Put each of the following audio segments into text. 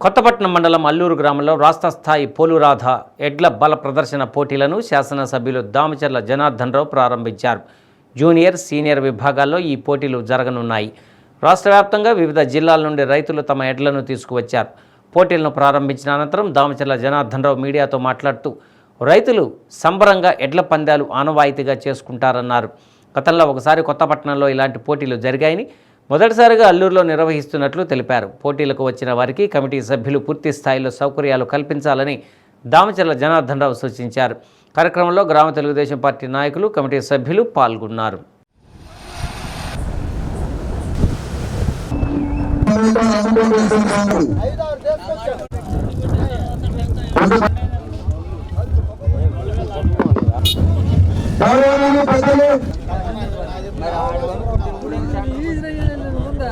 కొత్తపట్నం మండలం అల్లూరు గ్రామంలో రాష్ట్ర స్థాయి పోలురాధ ఎడ్ల బల ప్రదర్శన పోటీలను శాసనసభ్యులు దామచర్ల జనార్దన్ రావు ప్రారంభించారు. జూనియర్ సీనియర్ విభాగాల్లో ఈ పోటీలు జరగనున్నాయి. రాష్ట్ర వ్యాప్తంగా వివిధ జిల్లాల నుండి రైతులు తమ ఎడ్లను తీసుకువచ్చారు. పోటీలను ప్రారంభించిన అనంతరం దామచర్ల జనార్దన్ రావు మీడియాతో మాట్లాడుతూ రైతులు సంబరంగా ఎడ్ల పందాలు ఆనవాయితీగా చేసుకుంటారన్నారు. గతంలో ఒకసారి కొత్తపట్నంలో ఇలాంటి పోటీలు జరిగాయని మొదటిసారిగా అల్లూరులో నిర్వహిస్తున్నట్లు తెలిపారు. పోటీలకు వచ్చిన వారికి కమిటీ సభ్యులు పూర్తి స్థాయిలో సౌకర్యాలు కల్పించాలని దామచర్ల జనార్దన్ రావు సూచించారు. కార్యక్రమంలో గ్రామ తెలుగుదేశం పార్టీ నాయకులు కమిటీ సభ్యులు పాల్గొన్నారు. పెద్దలు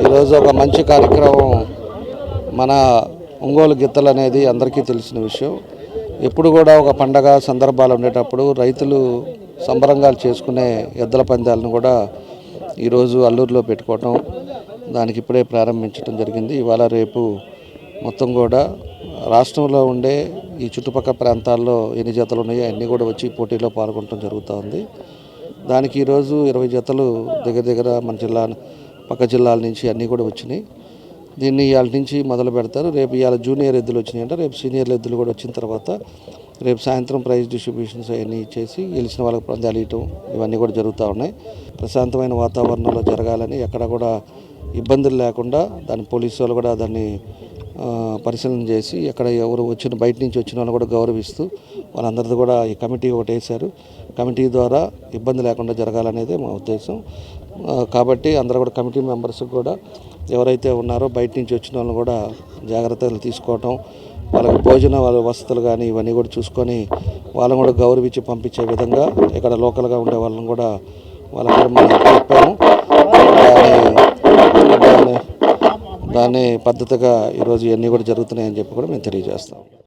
ఈరోజు ఒక మంచి కార్యక్రమం మన ఒంగోలు గిత్తలు అనేది అందరికీ తెలిసిన విషయం. ఎప్పుడు కూడా ఒక పండగ సందర్భాలు ఉండేటప్పుడు రైతులు సంబరంగా చేసుకునే ఎద్దుల పందాలను కూడా ఈరోజు అల్లూరులో పెట్టుకోవటం దానికి ఇప్పుడే ప్రారంభించడం జరిగింది. ఇవాళ రేపు మొత్తం కూడా రాష్ట్రంలో ఉండే ఈ చుట్టుపక్కల ప్రాంతాల్లో ఎన్ని జతలు ఉన్నాయో అన్నీ కూడా వచ్చి పోటీలో పాల్గొనడం జరుగుతూ ఉంది దానికి ఈరోజు ఇరవై జతలు దగ్గర దగ్గర మన జిల్లా పక్క జిల్లాల నుంచి అన్నీ కూడా వచ్చినాయి. దీన్ని ఇవాళ నుంచి మొదలు పెడతారు. రేపు ఇవాళ జూనియర్ ఎద్దులు వచ్చినాయంటే. రేపు సీనియర్ ఎద్దులు కూడా వచ్చిన తర్వాత రేపు సాయంత్రం ప్రైజ్ డిస్ట్రిబ్యూషన్స్ అవన్నీ ఇచ్చేసి గెలిచిన వాళ్ళకి పందాలు ఇవ్వటం ఇవన్నీ కూడా జరుగుతూ ఉన్నాయి. ప్రశాంతమైన వాతావరణంలో జరగాలని ఎక్కడ కూడా ఇబ్బందులు లేకుండా దాని పోలీసు వాళ్ళు కూడా దాన్ని పరిశీలన చేసి ఎక్కడ ఎవరు వచ్చిన బయట నుంచి వచ్చిన వాళ్ళు కూడా గౌరవిస్తూ వాళ్ళందరిది కూడా ఈ కమిటీ ఒకటి వేశారు. కమిటీ ద్వారా ఇబ్బంది లేకుండా జరగాలనేదే మా ఉద్దేశం. కాబట్టి అందరూ కూడా కమిటీ మెంబర్స్ కూడా ఎవరైతే ఉన్నారో బయట నుంచి వచ్చిన వాళ్ళని కూడా జాగ్రత్తలు తీసుకోవటం వాళ్ళకి భోజన వాళ్ళ వసతులు కానీ ఇవన్నీ కూడా చూసుకొని వాళ్ళని కూడా గౌరవించి పంపించే విధంగా ఇక్కడ లోకల్గా ఉండే వాళ్ళని కూడా వాళ్ళకి మనం చెప్పాము. దాన్ని పద్ధతిగా ఈరోజు ఇవన్నీ కూడా జరుగుతున్నాయని చెప్పి కూడా మేము తెలియజేస్తాం.